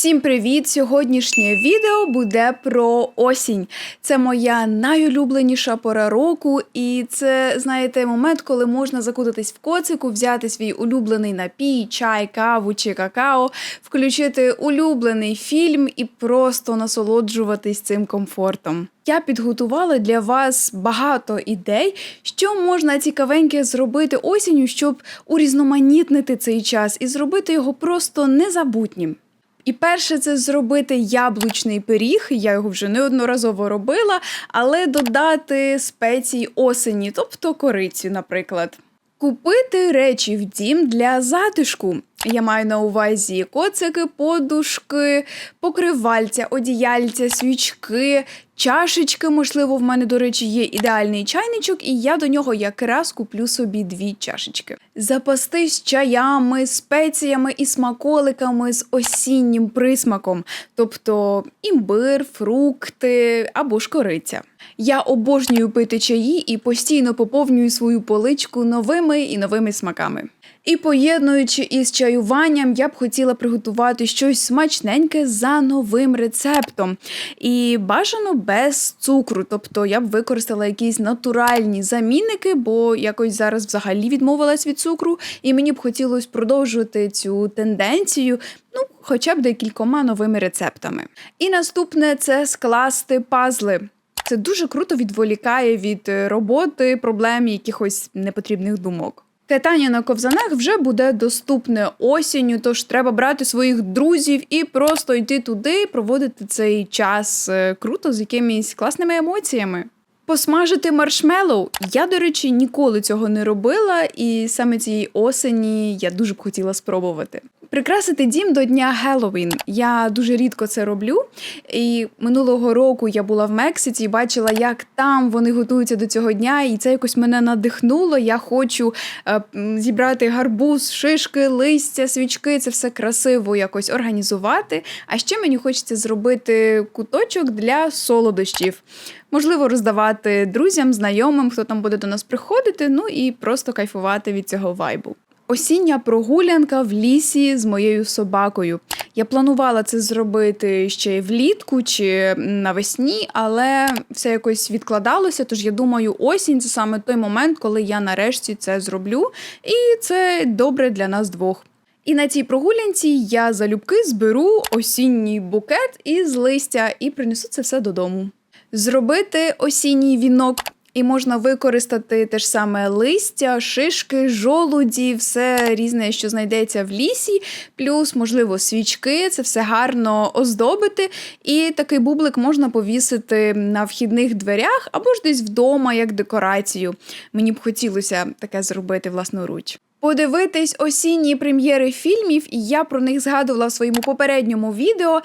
Всім привіт! Сьогоднішнє відео буде про осінь. Це моя найулюбленіша пора року, і це, знаєте, момент, коли можна закутатись в коцику, взяти свій улюблений напій, чай, каву чи какао, включити улюблений фільм і просто насолоджуватись цим комфортом. Я підготувала для вас багато ідей, що можна цікавеньке зробити осінню, щоб урізноманітнити цей час і зробити його просто незабутнім. І перше це зробити яблучний пиріг. Я його вже неодноразово робила, але додати спецій осені, тобто корицю, наприклад. Купити речі в дім для затишку. Я маю на увазі коцики, подушки, покривальця, одіяльця, свічки, чашечки. Можливо, в мене, до речі, є ідеальний чайничок, і я до нього якраз куплю собі дві чашечки. Запастись чаями, спеціями і смаколиками з осіннім присмаком, тобто імбир, фрукти або ж кориця. Я обожнюю пити чаї і постійно поповнюю свою поличку новими і новими смаками. І поєднуючи із чаюванням, я б хотіла приготувати щось смачненьке за новим рецептом. І бажано без цукру. Тобто я б використала якісь натуральні замінники, бо якось зараз взагалі відмовилась від цукру, і мені б хотілося продовжувати цю тенденцію. Ну, хоча б декількома новими рецептами. І наступне це скласти пазли. Це дуже круто відволікає від роботи, проблем, якихось непотрібних думок. Катання на ковзанах вже буде доступне осінню, тож треба брати своїх друзів і просто йти туди, проводити цей час е, круто з якимись класними емоціями. Посмажити маршмеллоу. Я, до речі, ніколи цього не робила, і саме цієї осені я дуже б хотіла спробувати. Прикрасити дім до дня Геловін. Я дуже рідко це роблю. І минулого року я була в Мексиці і бачила, як там вони готуються до цього дня, і це якось мене надихнуло. Я хочу е, зібрати гарбуз, шишки, листя, свічки. Це все красиво якось організувати. А ще мені хочеться зробити куточок для солодощів. Можливо, роздавати друзям, знайомим, хто там буде до нас приходити, ну і просто кайфувати від цього вайбу. Осіння прогулянка в лісі з моєю собакою. Я планувала це зробити ще влітку чи навесні, але все якось відкладалося. Тож я думаю, осінь це саме той момент, коли я нарешті це зроблю, і це добре для нас двох. І на цій прогулянці я залюбки зберу осінній букет із листя і принесу це все додому. Зробити осінній вінок. І можна використати те ж саме листя, шишки, жолуді, все різне, що знайдеться в лісі, плюс, можливо, свічки, це все гарно оздобити. І такий бублик можна повісити на вхідних дверях або ж десь вдома, як декорацію. Мені б хотілося таке зробити власноруч. Подивитись осінні прем'єри фільмів, і я про них згадувала в своєму попередньому відео.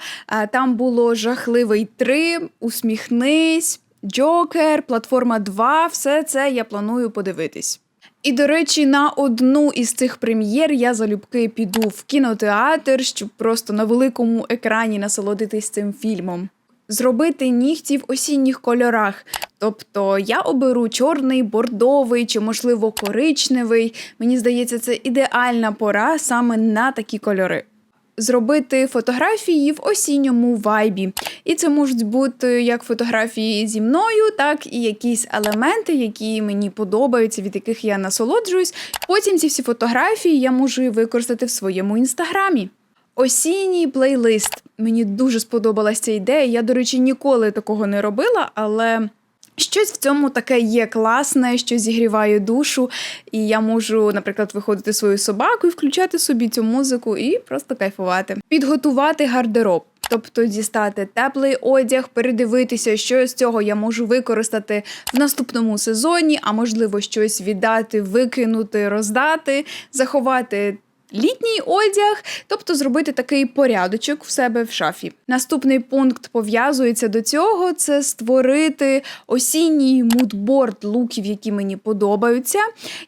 Там було жахливий 3, усміхнись. Джокер, платформа 2, все це я планую подивитись. І, до речі, на одну із цих прем'єр я залюбки піду в кінотеатр, щоб просто на великому екрані насолодитись цим фільмом. Зробити нігті в осінніх кольорах. Тобто я оберу чорний, бордовий чи, можливо, коричневий. Мені здається, це ідеальна пора саме на такі кольори зробити фотографії в осінньому вайбі. І це можуть бути як фотографії зі мною, так і якісь елементи, які мені подобаються, від яких я насолоджуюсь. Потім ці всі фотографії я можу використати в своєму інстаграмі. Осінній плейлист. Мені дуже сподобалася ідея. Я, до речі, ніколи такого не робила, але Щось в цьому таке є класне, що зігріває душу, і я можу, наприклад, виходити свою собаку і включати собі цю музику і просто кайфувати. Підготувати гардероб. Тобто дістати теплий одяг, передивитися, що з цього я можу використати в наступному сезоні, а можливо, щось віддати, викинути, роздати, заховати літній одяг, тобто зробити такий порядочок в себе в шафі. Наступний пункт пов'язується до цього: це створити осінній мудборд луків, які мені подобаються.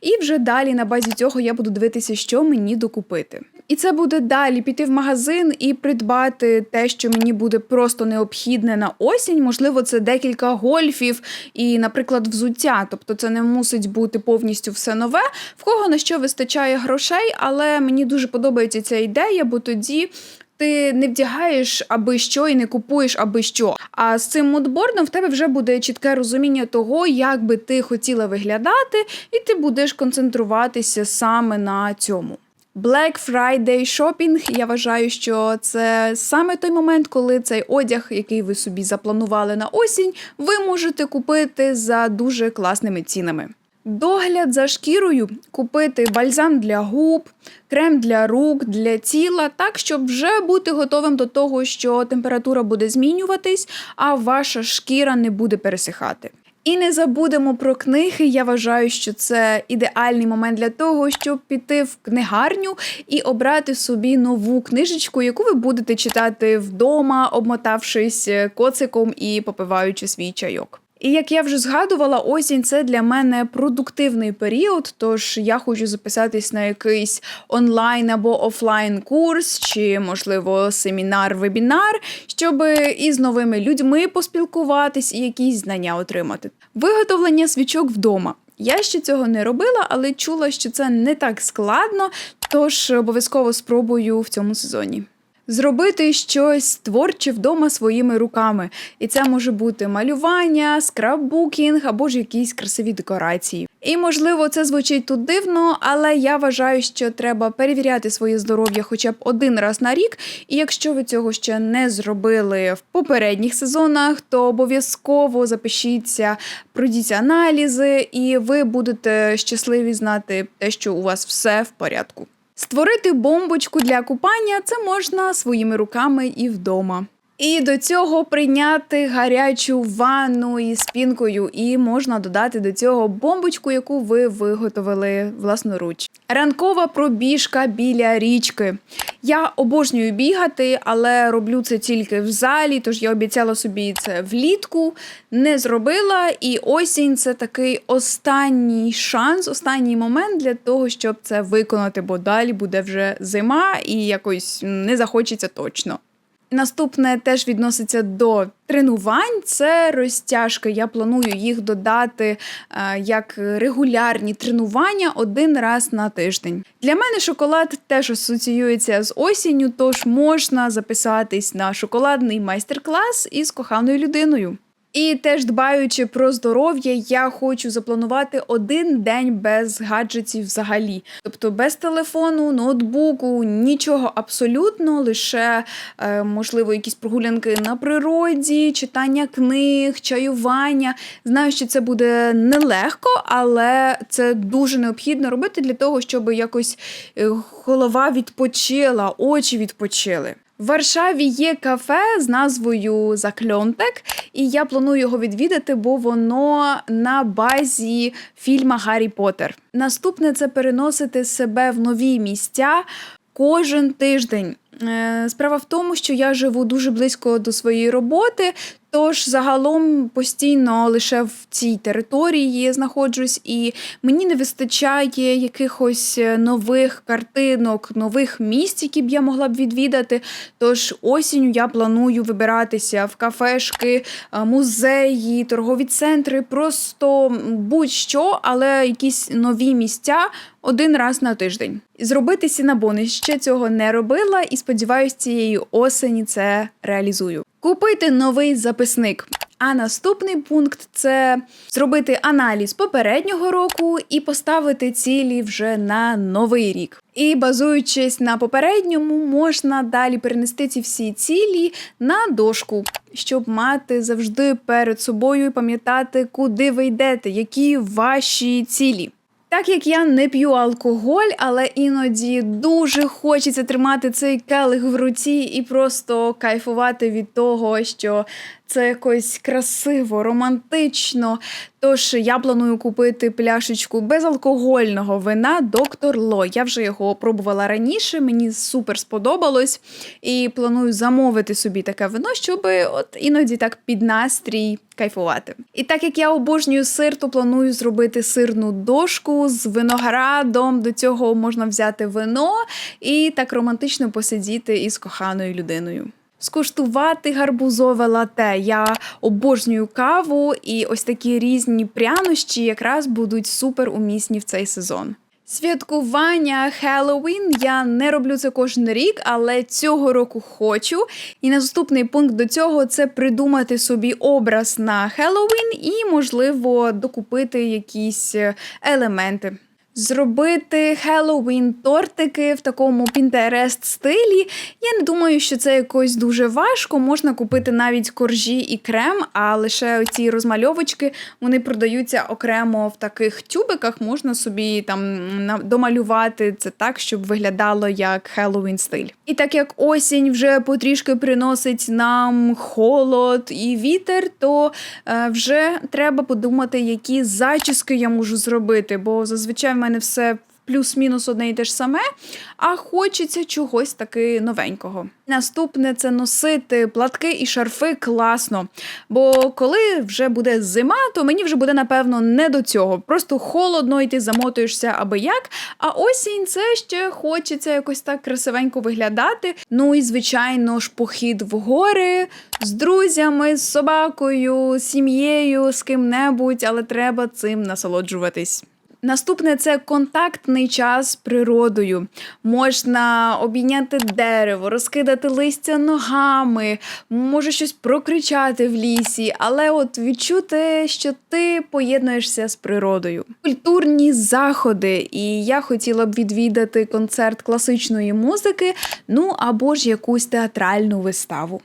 І вже далі на базі цього я буду дивитися, що мені докупити. І це буде далі піти в магазин і придбати те, що мені буде просто необхідне на осінь. Можливо, це декілька гольфів і, наприклад, взуття. Тобто це не мусить бути повністю все нове, в кого на що вистачає грошей, але мені дуже подобається ця ідея, бо тоді ти не вдягаєш аби що і не купуєш аби що. А з цим мудбордом в тебе вже буде чітке розуміння того, як би ти хотіла виглядати, і ти будеш концентруватися саме на цьому. Black Friday Shopping, я вважаю, що це саме той момент, коли цей одяг, який ви собі запланували на осінь, ви можете купити за дуже класними цінами. Догляд за шкірою купити бальзам для губ, крем для рук, для тіла, так щоб вже бути готовим до того, що температура буде змінюватись, а ваша шкіра не буде пересихати. І не забудемо про книги. Я вважаю, що це ідеальний момент для того, щоб піти в книгарню і обрати собі нову книжечку, яку ви будете читати вдома, обмотавшись коциком і попиваючи свій чайок. І як я вже згадувала, осінь це для мене продуктивний період. Тож я хочу записатись на якийсь онлайн або офлайн курс, чи, можливо, семінар, вебінар, щоб із новими людьми поспілкуватись і якісь знання отримати. Виготовлення свічок вдома. Я ще цього не робила, але чула, що це не так складно, тож обов'язково спробую в цьому сезоні. Зробити щось творче вдома своїми руками, і це може бути малювання, скраббукінг або ж якісь красиві декорації. І можливо, це звучить тут дивно, але я вважаю, що треба перевіряти своє здоров'я хоча б один раз на рік. І якщо ви цього ще не зробили в попередніх сезонах, то обов'язково запишіться, пройдіть аналізи, і ви будете щасливі знати те, що у вас все в порядку. Створити бомбочку для купання це можна своїми руками і вдома. І до цього прийняти гарячу ванну із пінкою, і можна додати до цього бомбочку, яку ви виготовили власноруч. Ранкова пробіжка біля річки. Я обожнюю бігати, але роблю це тільки в залі. Тож я обіцяла собі це влітку, не зробила. І осінь це такий останній шанс, останній момент для того, щоб це виконати, бо далі буде вже зима і якось не захочеться точно. Наступне теж відноситься до тренувань. Це розтяжки. Я планую їх додати е, як регулярні тренування один раз на тиждень. Для мене шоколад теж асоціюється з осінню, тож можна записатись на шоколадний майстер-клас із коханою людиною. І теж дбаючи про здоров'я, я хочу запланувати один день без гаджетів взагалі, тобто без телефону, ноутбуку, нічого абсолютно, лише е, можливо якісь прогулянки на природі, читання книг, чаювання. Знаю, що це буде нелегко, але це дуже необхідно робити для того, щоб якось е, голова відпочила, очі відпочили. В Варшаві є кафе з назвою Закльонтек, і я планую його відвідати, бо воно на базі фільма Гаррі Поттер». Наступне це переносити себе в нові місця кожен тиждень. Е, справа в тому, що я живу дуже близько до своєї роботи, Тож загалом постійно лише в цій території знаходжусь, і мені не вистачає якихось е, нових картинок, нових місць, які б я могла б відвідати. Тож осінню я планую вибиратися в кафешки, е, музеї, торгові центри, просто будь-що, але якісь нові місця один раз на тиждень. Зробити сінабони ще цього не робила, і сподіваюся, цієї осені це реалізую. Купити новий записник. А наступний пункт це зробити аналіз попереднього року і поставити цілі вже на новий рік. І базуючись на попередньому, можна далі перенести ці всі цілі на дошку, щоб мати завжди перед собою і пам'ятати, куди ви йдете, які ваші цілі. Так як я не п'ю алкоголь, але іноді дуже хочеться тримати цей келих в руці і просто кайфувати від того, що це якось красиво, романтично. Тож я планую купити пляшечку безалкогольного вина Доктор Ло. Я вже його пробувала раніше, мені супер сподобалось. І планую замовити собі таке вино, щоб от іноді так під настрій кайфувати. І так як я обожнюю сир, то планую зробити сирну дошку з виноградом. До цього можна взяти вино і так романтично посидіти із коханою людиною скуштувати гарбузове лате. Я обожнюю каву, і ось такі різні прянощі якраз будуть супер умісні в цей сезон. Святкування Хеллоуін я не роблю це кожен рік, але цього року хочу. І наступний пункт до цього це придумати собі образ на Хеллоуін і, можливо, докупити якісь е, елементи. Зробити Хеллоуін тортики в такому Pinterest стилі. Я не думаю, що це якось дуже важко. Можна купити навіть коржі і крем, а лише ці розмальовочки вони продаються окремо в таких тюбиках. Можна собі там домалювати це так, щоб виглядало як Хеллоуін стиль. І так як осінь вже потрішки приносить нам холод і вітер, то е, вже треба подумати, які зачіски я можу зробити, бо зазвичай в мене все плюс-мінус одне і те ж саме, а хочеться чогось таки новенького. Наступне це носити платки і шарфи класно. Бо коли вже буде зима, то мені вже буде напевно не до цього. Просто холодно, і ти замотуєшся аби як. А осінь це ще хочеться якось так красивенько виглядати. Ну і звичайно ж, похід в гори з друзями, з собакою, з сім'єю, з ким-небудь, але треба цим насолоджуватись. Наступне це контактний час з природою. Можна обійняти дерево, розкидати листя ногами, може щось прокричати в лісі, але от відчути, що ти поєднуєшся з природою. Культурні заходи, і я хотіла б відвідати концерт класичної музики, ну або ж якусь театральну виставу.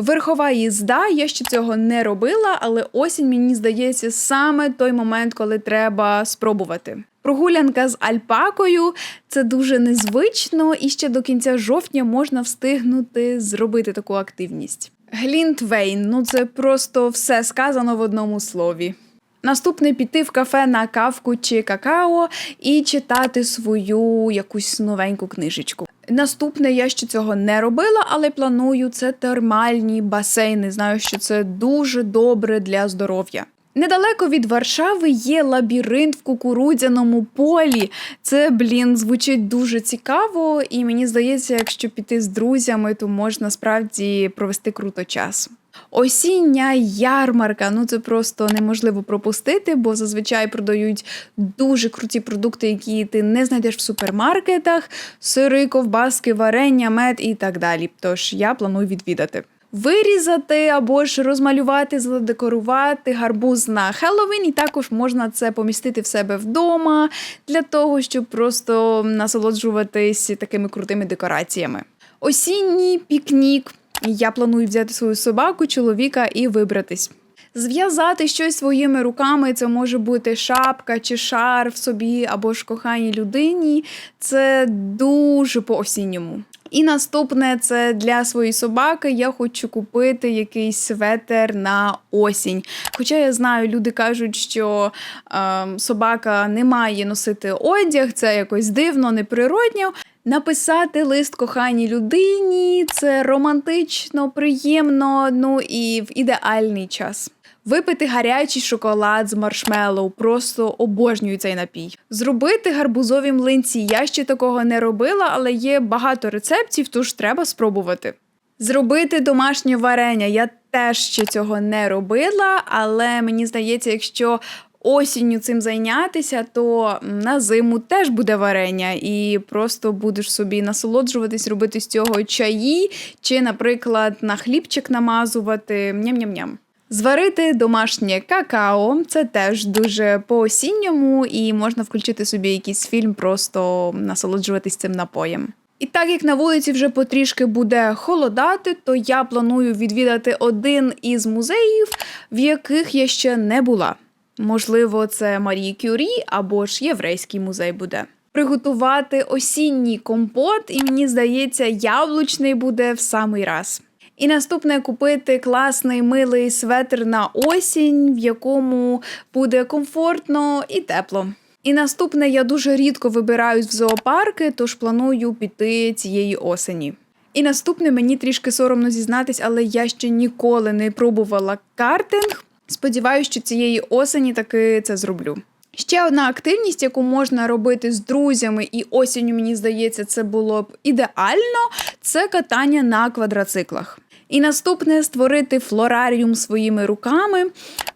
Верхова їзда, я ще цього не робила, але осінь мені здається саме той момент, коли треба спробувати. Прогулянка з альпакою це дуже незвично, і ще до кінця жовтня можна встигнути зробити таку активність. Глінтвейн ну це просто все сказано в одному слові. Наступне піти в кафе на кавку чи какао і читати свою якусь новеньку книжечку. Наступне я ще цього не робила, але планую це термальні басейни. Знаю, що це дуже добре для здоров'я. Недалеко від Варшави є лабіринт в кукурудзяному полі. Це, блін, звучить дуже цікаво, і мені здається, якщо піти з друзями, то можна справді провести круто час. Осіння ярмарка. Ну це просто неможливо пропустити, бо зазвичай продають дуже круті продукти, які ти не знайдеш в супермаркетах: сири, ковбаски, варення, мед і так далі. Тож я планую відвідати. Вирізати або ж розмалювати, задекорувати гарбуз на Хеллоуін, і також можна це помістити в себе вдома для того, щоб просто насолоджуватись такими крутими декораціями. Осінній пікнік. Я планую взяти свою собаку, чоловіка і вибратись. Зв'язати щось своїми руками, це може бути шапка чи шарф собі або ж коханій людині. Це дуже по осінньому. І наступне це для своєї собаки. Я хочу купити якийсь светер на осінь. Хоча я знаю, люди кажуть, що е, собака не має носити одяг, це якось дивно, неприродньо. Написати лист коханій людині це романтично, приємно, ну і в ідеальний час. Випити гарячий шоколад з маршмеллоу, просто обожнюю цей напій. Зробити гарбузові млинці. Я ще такого не робила, але є багато рецептів, тож треба спробувати. Зробити домашнє варення. Я теж ще цього не робила, але мені здається, якщо осінню цим зайнятися, то на зиму теж буде варення, і просто будеш собі насолоджуватись, робити з цього чаї, чи, наприклад, на хлібчик намазувати. Ням-ням-ням. Зварити домашнє какао це теж дуже по-осінньому, і можна включити собі якийсь фільм, просто насолоджуватись цим напоєм. І так як на вулиці вже потрішки буде холодати, то я планую відвідати один із музеїв, в яких я ще не була. Можливо, це Марії Кюрі або ж єврейський музей буде. Приготувати осінній компот, і мені здається, яблучний буде в самий раз. І наступне купити класний милий светр на осінь, в якому буде комфортно і тепло. І наступне я дуже рідко вибираюсь в зоопарки, тож планую піти цієї осені. І наступне мені трішки соромно зізнатись, але я ще ніколи не пробувала картинг. Сподіваюся, що цієї осені таки це зроблю. Ще одна активність, яку можна робити з друзями, і осінню, мені здається, це було б ідеально. Це катання на квадроциклах. І наступне створити флораріум своїми руками.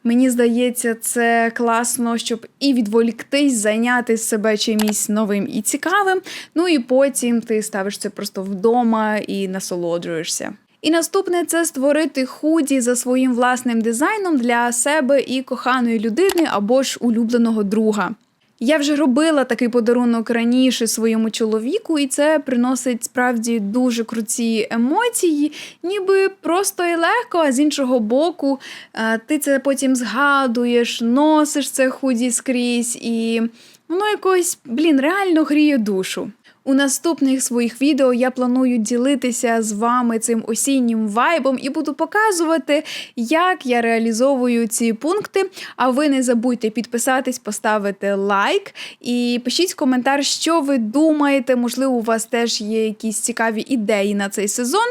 Мені здається, це класно, щоб і відволіктись, зайняти себе чимось новим і цікавим. Ну і потім ти ставиш це просто вдома і насолоджуєшся. І наступне це створити худі за своїм власним дизайном для себе і коханої людини або ж улюбленого друга. Я вже робила такий подарунок раніше своєму чоловіку, і це приносить справді дуже круті емоції, ніби просто і легко, а з іншого боку, е, ти це потім згадуєш, носиш це худі скрізь, і воно якось, блін, реально гріє душу. У наступних своїх відео я планую ділитися з вами цим осіннім вайбом і буду показувати, як я реалізовую ці пункти. А ви не забудьте підписатись, поставити лайк і пишіть коментар, що ви думаєте. Можливо, у вас теж є якісь цікаві ідеї на цей сезон.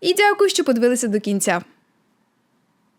І дякую, що подивилися до кінця.